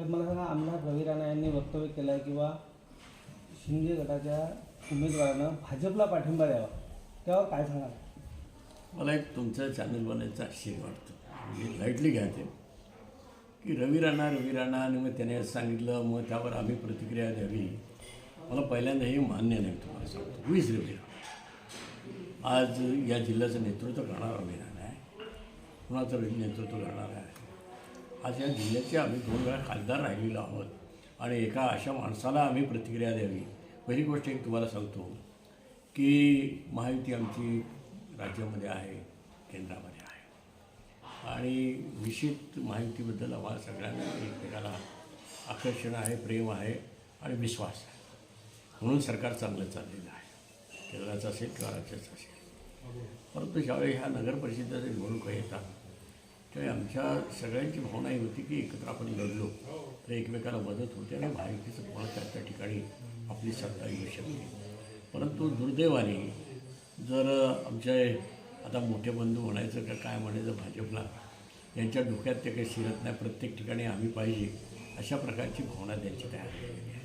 तर मला सांगा आमदार रवी राणा यांनी वक्तव्य केलं आहे किंवा शिंदे गटाच्या उमेदवारानं भाजपला पाठिंबा द्यावा त्यावर काय सांगाल? मला एक तुमचं चॅनल बनायचं आश्चर्य वाटतं. म्हणजे लाईटली घ्या ते की रवी राणा रवी राणा आणि मग त्याने सांगितलं मग त्यावर आम्ही प्रतिक्रिया द्यावी. मला पहिल्यांदा हे मान्य नाही तुम्हाला सांगतो. वीस रवी राणा. आज या जिल्ह्याचं नेतृत्व करणार रवी राणा आहे. कुणाचं नेतृत्व करणार आहे? आज या जिल्ह्याचे आम्ही दोन वेळा खासदार राहिलेलो आहोत. आणि एका अशा माणसाला आम्ही प्रतिक्रिया द्यावी. पहिली गोष्ट एक तुम्हाला सांगतो की महायुती आमची राज्यामध्ये आहे केंद्रामध्ये आहे. आणि निश्चित माहितीबद्दल आम्हाला सगळ्यांना एकमेकाला आकर्षण आहे प्रेम आहे आणि विश्वास आहे. म्हणून सरकार चांगलं चाललेलं आहे. केंद्राचं असेल किंवा राज्याचं असेल. परंतु ज्यावेळी ह्या नगर निवडणुका येतात त्यावेळी आमच्या सगळ्यांची भावना ही होती की एकत्र आपण लढलो. तर एकमेकाला मदत होते आणि माहितीचं कोणा त्या त्या ठिकाणी आपली सत्ता येऊ शकते. परंतु दुर्दैवाने जर आमचे आता मोठे बंधू म्हणायचं का काय म्हणायचं भाजपला यांच्या डोक्यात ते काही शिरत नाही. प्रत्येक ठिकाणी आम्ही पाहिजे अशा प्रकारची भावना त्यांची तयार झालेली आहे.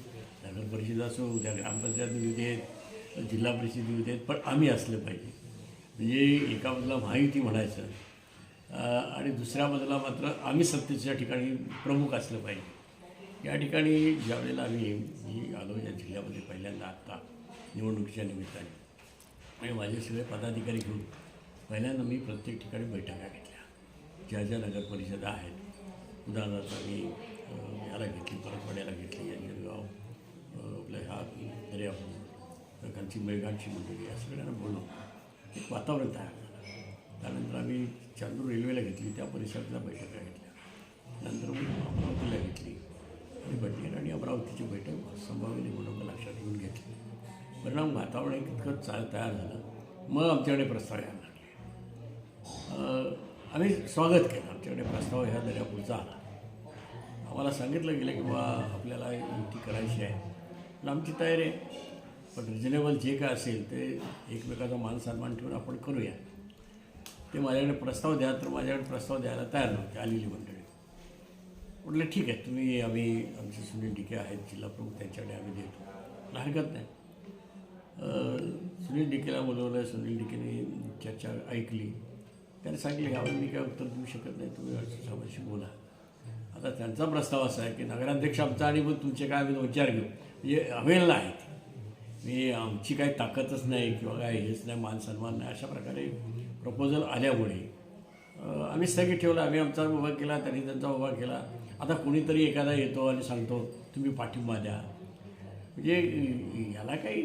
नगर परिषद असो उद्या ग्रामपंचायत येऊ देत जिल्हा परिषद येऊ देत पण आम्ही असलं पाहिजे. म्हणजे एका बाजूला माहिती म्हणायचं आणि दुसऱ्या बाजूला मात्र आम्ही सत्तेच्या ठिकाणी प्रमुख असलं पाहिजे. या ठिकाणी ज्यावेळेला आम्ही मी आलो या जिल्ह्यामध्ये पहिल्यांदा आत्ता निवडणुकीच्या निमित्ताने. आणि माझे सगळे पदाधिकारी घेऊन पहिल्यांदा मी प्रत्येक ठिकाणी बैठका घेतल्या. ज्या ज्या नगरपरिषदा आहेत उदाहरणार्थ मी याला घेतली परतवाड्याला घेतली अंजनगाव अं, आपल्या ह्या दर्यापूर कांची मेळघाटची मंडळी या सगळ्यांना बोलून एक वातावरण तयार त्यानंतर आम्ही चांदूर रेल्वेला घेतली त्या परिसरातल्या बैठका घेतल्या. नंतर मग अमरावतीला घेतली. आणि बडनेर आणि अमरावतीची बैठक संभाव्य निवडणुका लक्षात घेऊन घेतली. परिणाम वातावरण एक इतकं चा तयार झालं. मग आमच्याकडे प्रस्ताव यायला लागले. आम्ही स्वागत केलं. आमच्याकडे प्रस्ताव ह्या दर्यापूरचा आला. आम्हाला सांगितलं गेलं की बा आपल्याला युती करायची आहे. पण आमची तयारी आहे. पण रिजनेबल जे काय असेल ते एकमेकाचा मान सन्मान ठेवून आपण करूया. ते माझ्याकडे प्रस्ताव द्या तर माझ्याकडे प्रस्ताव द्यायला तयार नव्हते आलेली मंडळी. म्हटलं ठीक आहे तुम्ही आम्ही आमचे सुनील डिके आहेत जिल्हा प्रमुख त्यांच्याकडे आम्ही देतो. हरकत नाही. सुनील डिकेला बोलवलं सुनील डिकेने चर्चा ऐकली. त्याने सांगितलं यावर मी काय उत्तर देऊ शकत नाही तुम्ही साहेबांशी बोला. आता त्यांचा प्रस्ताव असा आहे की नगराध्यक्ष आमचा आणि मग तुमचे काय आम्ही विचार घेऊ. म्हणजे अवेलेला आहेत मी आमची काही ताकदच नाही किंवा काय हेच नाही मान सन्मान नाही अशा प्रकारे प्रपोजल आल्यामुळे आम्ही स्थगित ठेवलं आम्ही आमचा उभा केला त्यांनी त्यांचा उभा केला. आता कोणीतरी एखादा येतो आणि सांगतो तुम्ही पाठिंबा द्या. म्हणजे याला काही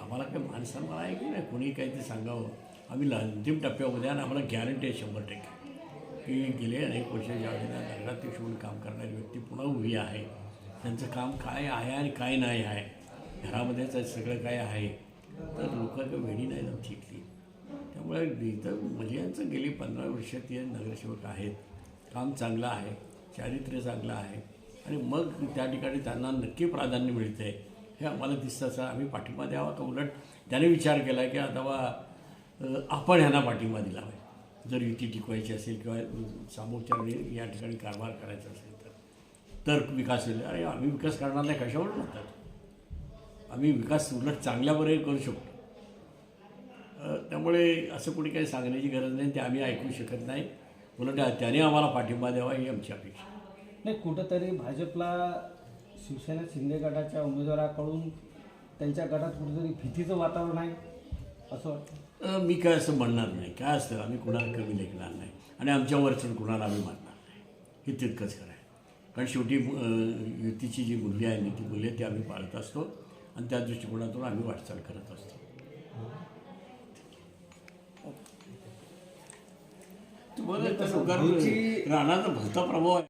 आम्हाला काही माणसांना आहे की नाही कोणी काही ते सांगावं. आम्ही अंतिम टप्प्यामध्ये आणि आम्हाला गॅरंटी आहे शंभर टक्के. की गेले अनेक वर्ष ज्यावेळेला नगराध्यक्ष म्हणून काम करणारी व्यक्ती पुन्हा उभी आहे त्यांचं काम काय आहे आणि काय नाही आहे घरामध्येच सगळं काय आहे तर लोक काही वेळी नाही त्यामुळे इथं म्हणजे यांचं गेली पंधरा वर्ष ती नगरसेवक आहेत. काम चांगलं आहे चारित्र्य चांगलं आहे. आणि मग त्या ठिकाणी त्यांना नक्की प्राधान्य मिळतं आहे हे आम्हाला दिसतं असं आम्ही पाठिंबा द्यावा का उलट? त्याने विचार केला की आता बा आपण ह्यांना पाठिंबा दिला पाहिजे जर युती टिकवायची असेल किंवा सामोपचाराने या ठिकाणी कारभार करायचा असेल तर. तर विकास होईल. अरे आम्ही विकास करणार नाही कशावर म्हणतात आम्ही विकास उलट चांगल्या करू शकतो. त्यामुळे असं कोणी काही सांगण्याची गरज नाही ते आम्ही ऐकू शकत नाही. उलट त्याने आम्हाला पाठिंबा द्यावा ही आमची अपेक्षा. नाही कुठंतरी भाजपला शिवसेना शिंदे गटाच्या उमेदवाराकडून त्यांच्या गटात कुठेतरी भीतीचं वातावरण आहे असं वाटतं? मी काय असं म्हणणार नाही. काय असतं आम्ही कुणाला कमी लेखणार नाही. आणि आमच्या वरचढ कुणाला आम्ही मानणार नाही. हे तितकंच खरं आहे. कारण शेवटी युतीची जी मूल्य आहे नीती मूल्य ती आम्ही पाळत असतो. आणि त्या दृष्टिकोनातून आम्ही वाटचाल करत असतो. लोकांवर राणाचा भलता प्रभाव आहे.